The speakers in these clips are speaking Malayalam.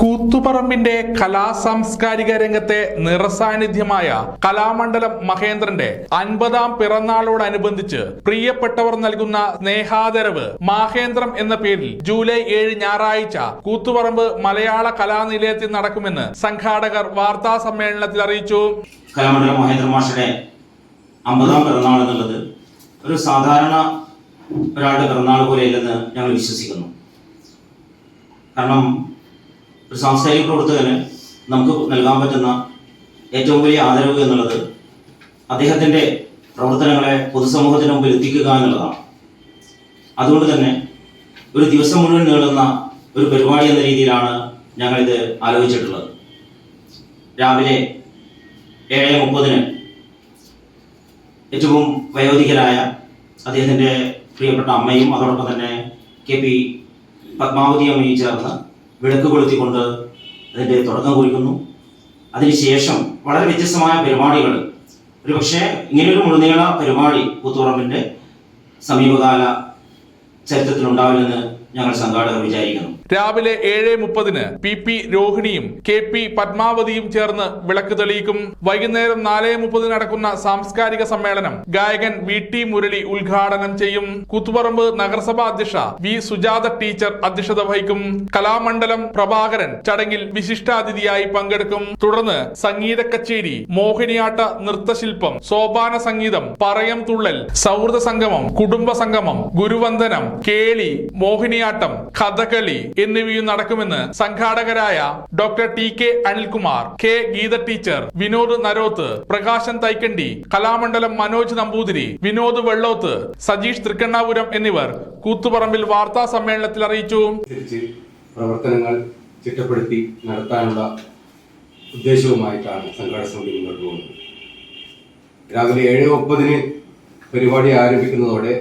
കൂത്തുപറമ്പിന്റെ കലാ സാംസ്കാരിക രംഗത്തെ നിറസാന്നിധ്യമായ കലാമണ്ഡലം മഹേന്ദ്രന്റെ അൻപതാം പിറന്നാളോടനുബന്ധിച്ച് പ്രിയപ്പെട്ടവർ നൽകുന്ന സ്നേഹാദരവ് മഹേന്ദ്രം എന്ന പേരിൽ ജൂലൈ ഏഴ് ഞായറാഴ്ച കൂത്തുപറമ്പ് മലയാള കലാനിലയത്തിൽ നടക്കുമെന്ന് സംഘാടകർ വാർത്താ സമ്മേളനത്തിൽ അറിയിച്ചു. കലാമണ്ഡലം മഹേന്ദ്ര മാഷയുടെ അമ്പതാം പിറന്നാൾ എന്നുള്ളത് ഒരു സാധാരണ ഒരാളുടെ പിറന്നാൾ പോലെയല്ലെന്ന് ഞങ്ങൾ വിശ്വസിക്കുന്നു. കാരണം ഒരു സാംസ്കാരിക പ്രവർത്തകന് നമുക്ക് നൽകാൻ പറ്റുന്ന ഏറ്റവും വലിയ ആദരവ് എന്നുള്ളത് അദ്ദേഹത്തിന്റെ പ്രവർത്തനങ്ങളെ പൊതുസമൂഹത്തിന് മുമ്പിൽ എത്തിക്കുക എന്നുള്ളതാണ്. അതുകൊണ്ട് തന്നെ ഒരു ദിവസം മുഴുവൻ നീളുന്ന ഒരു പരിപാടി എന്ന രീതിയിലാണ് ഞങ്ങളിത് ആലോചിച്ചിട്ടുള്ളത്. രാവിലെ ഏഴ് മുപ്പതിന് ഏറ്റവും വയോധികരായ അദ്ദേഹത്തിന്റെ പ്രിയപ്പെട്ട അമ്മയും അതോടൊപ്പം തന്നെ കെ പി പത്മാവതി അമ്മയും ചേർന്ന് വിളക്ക് കൊളുത്തിക്കൊണ്ട് അതിന്റെ തുടക്കം കുറിക്കുന്നു. അതിനുശേഷം വളരെ വ്യത്യസ്തമായ പരിപാടികൾ. ഒരു പക്ഷേ ഇങ്ങനെയൊരു മുഴുനീള പരിപാടി പുത്തുറമ്പിന്റെ സമീപകാല ചരിത്രത്തിലുണ്ടാവില്ലെന്ന് ഞങ്ങൾ സംഘാടകർ വിചാരിക്കുന്നു. രാവിലെ ഏഴ് മുപ്പതിന് പി പി രോഹിണിയും കെ പി പത്മാവതിയും ചേർന്ന് വിളക്ക് തെളിയിക്കും. വൈകുന്നേരം നാല് മുപ്പതിന് നടക്കുന്ന സാംസ്കാരിക സമ്മേളനം ഗായകൻ വി ടി മുരളി ഉദ്ഘാടനം ചെയ്യും. കൂത്തുപറമ്പ് നഗരസഭാ അധ്യക്ഷ വി സുജാത ടീച്ചർ അധ്യക്ഷത വഹിക്കും. കലാമണ്ഡലം പ്രഭാകരൻ ചടങ്ങിൽ വിശിഷ്ടാതിഥിയായി പങ്കെടുക്കും. തുടർന്ന് സംഗീത കച്ചേരി മോഹിനിയാട്ട നൃത്തശില്പം സോപാന സംഗീതം പറയം തുള്ളൽ സൗഹൃദ സംഗമം കുടുംബ സംഗമം ഗുരുവന്ദനം കേളി മോഹിനിയാട്ടം കഥകളി എന്നിവയും നടക്കുമെന്ന് സംഘാടകരായ doctor T K Anilkumar K Geetha teacher Vinod Naroth Prakashan Thaikandi Kalamandalam Manoj Namboothiri Vinod Vellothu Sajeesh Thrikkannapuram എന്നിവർ കൂത്തുപറമ്പിൽ വാർത്താ സമ്മേളനത്തിൽ അറിയിച്ചു. പ്രവർത്തനങ്ങൾ ചിട്ടപ്പെടുത്തി നടത്താനുള്ള ഉദ്ദേശവുമായിട്ടാണ് സംഘാടക സമിതി മുന്നോട്ട് പോകുന്നത്. രാവിലെ ഏഴ് മുപ്പതിന് പരിപാടി ആരംഭിക്കുന്നതോടെ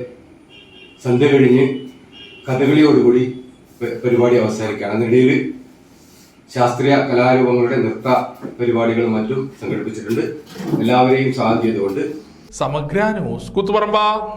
സന്ധ്യ കഴിഞ്ഞ് കഥകളിയോടുകൂടി പരിപാടി അവസാനിക്കുകയാണ്. അതിനിടയിൽ ശാസ്ത്രീയ കലാരൂപങ്ങളുടെ നൃത്ത പരിപാടികളും മറ്റും സംഘടിപ്പിച്ചിട്ടുണ്ട്. എല്ലാവരെയും സാധ്യതയുണ്ട് സമഗ്ര ന്യൂസ് കൂത്തുപറമ്പ.